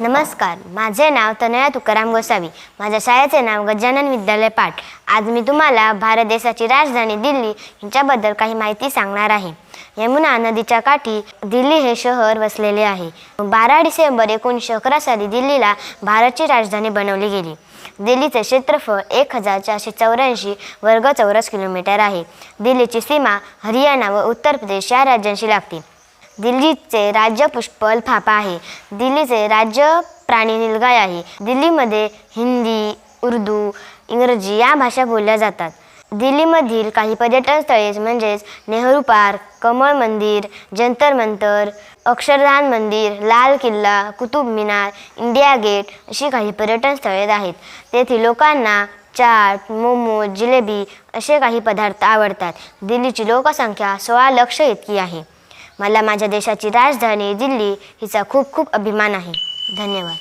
नमस्कार. माझे नाव तनया तुकाराम गोसावी. माझ्या शाळेचे नाव गजानन विद्यालय पाठ आज मी तुम्हाला भारत देशाची राजधानी दिल्ली ह्यांच्याबद्दल काही माहिती सांगणार आहे. यमुना नदीच्या काठी दिल्ली हे शहर वसलेले आहे. बारा डिसेंबर एकोणीसशे अकरा साली दिल्लीला भारतची राजधानी बनवली गेली. दिल्लीचे क्षेत्रफळ एक हजार चारशे चौऱ्याऐंशी वर्ग चौरस किलोमीटर आहे. दिल्लीची सीमा हरियाणा व उत्तर प्रदेश या राज्यांशी लागते. दिल्लीचे राज्य पुष्प अल्फाफा आहे. दिल्लीचे राज्य प्राणी निलगाय आहे. दिल्लीमध्ये हिंदी उर्दू इंग्रजी या भाषा बोलल्या जातात. दिल्लीमधील काही पर्यटन स्थळे म्हणजेच नेहरू पार्क कमळ मंदिर जंतर मंतर अक्षरधाम मंदिर लाल किल्ला कुतुब मिनार इंडिया गेट अशी काही पर्यटन स्थळे आहेत. तेथील लोकांना चाट मोमो जिलेबी असे काही पदार्थ आवडतात. दिल्लीची लोकसंख्या सोळा लक्ष इतकी आहे. मला माझ्या देशाची राजधानी दिल्ली हिचा खूप खूप अभिमान आहे. धन्यवाद.